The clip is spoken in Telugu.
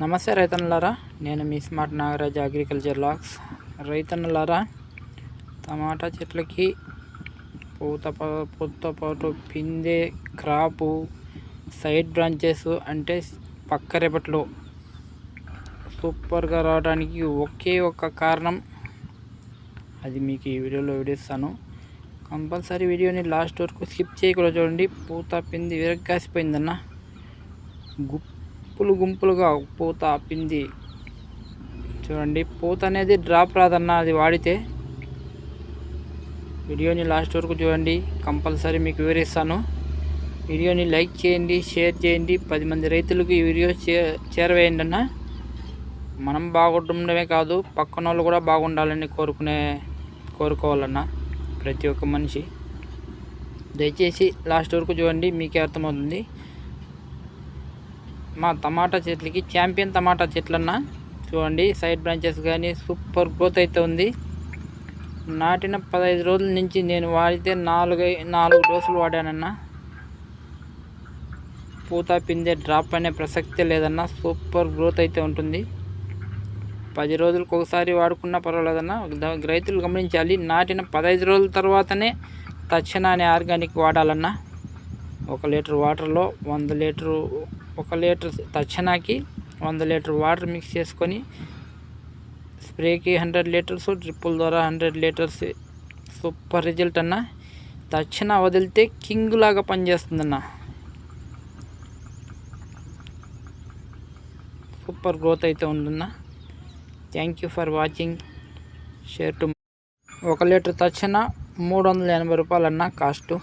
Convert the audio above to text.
నమస్తే రైతన్నలారా నేను మీ స్మార్ట్ నాగరాజ్ అగ్రికల్చర్ లాక్స్. రైతన్నలారా టమాటా చెట్లకి పూత పూతతో పాటు పిందె క్రాపు సైడ్ బ్రాంచెస్ అంటే పక్క రేపట్లో సూపర్గా రావడానికి ఒకే ఒక్క కారణం. అది మీకు ఈ వీడియోలో విడిస్తాను. కంపల్సరీ వీడియోని లాస్ట్ వరకు స్కిప్ చేయకుండా చూడండి. పూత పిండి విరగ్గాసిపోయిందన్న. గుంపులు గుంపులుగా పూత పిండి చూడండి పూత అనేది డ్రాప్ రాదన్న అది వాడితే. వీడియోని లాస్ట్ వరకు చూడండి కంపల్సరీ మీకు వివరిస్తాను. వీడియోని లైక్ చేయండి షేర్ చేయండి. పది మంది రైతులకు ఈ వీడియో చే చేరవేయండి అన్న. మనం బాగుండడమే కాదు పక్కన వాళ్ళు కూడా బాగుండాలని కోరుకునే కోరుకోవాలన్న ప్రతి ఒక్క మనిషి. దయచేసి లాస్ట్ వరకు చూడండి మీకే అర్థమవుతుంది. మా టమాటా చెట్లకి ఛాంపియన్ టమాటా చెట్లన్న. చూడండి సైడ్ బ్రాంచెస్ కానీ సూపర్ గ్రోత్ అయితే ఉంది. నాటిన పదహైదు రోజుల నుంచి నేను వాడితే నాలుగు నాలుగు డోసులు వాడానన్న. పూత పిందె డ్రాప్ అనే ప్రసక్తే లేదన్న సూపర్ గ్రోత్ అయితే ఉంటుంది. పది రోజులకు ఒకసారి వాడుకున్నా పర్వాలేదన్న రైతులు గమనించాలి నాటిన పదహైదు రోజుల తర్వాతనే తక్షణ అనే ఆర్గానిక్ వాడాలన్నా. ఒక లీటర్ వాటర్లో వంద లీటరు ఒక లీటర్ తక్షణకి వంద లీటర్ వాటర్ మిక్స్ చేసుకొని స్ప్రేకి హండ్రెడ్ లీటర్స్ డ్రిప్పుల ద్వారా హండ్రెడ్ లీటర్స్ సూపర్ రిజల్ట్ అన్న. తక్షణ వదిలితే కింగ్ లాగా పనిచేస్తుందన్న. సూపర్ గ్రోత్ అయితే ఉందన్న. Thank you for watching. Share to ఒక లీటర్ తక్షణ మూడు వందల ఎనభై రూపాయలన్న కాస్టు.